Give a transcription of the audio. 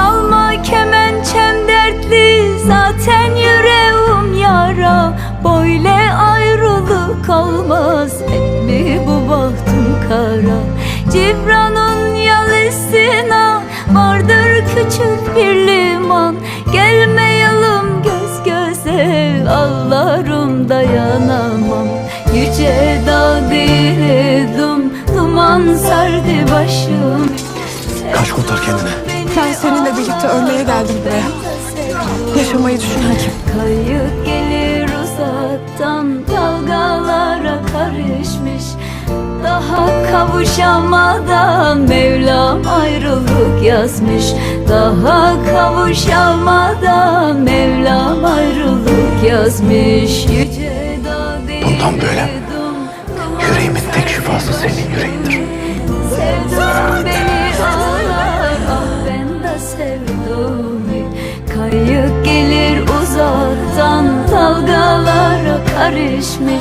Çalma kemençem dertli zaten yüreğim yara. Böyle ayrılık olmaz hep mi bu bahtım kara? Cibran'ın yalısına vardır küçük bir liman. Gelmeyelim göz göze ağlarım dayanamam. Yüce dağ diredim duman sardı başım. Kaç kurtar kendini. Ölmeye geldim buraya. Yaşamayı düşünmedim. Kayık gelir uzaktan dalgalara karışmış Daha kavuşamadan Mevlam ayrılık yazmış Daha kavuşamadan Mevlam ayrılık yazmış Yüce dağ Bundan böyle Kayık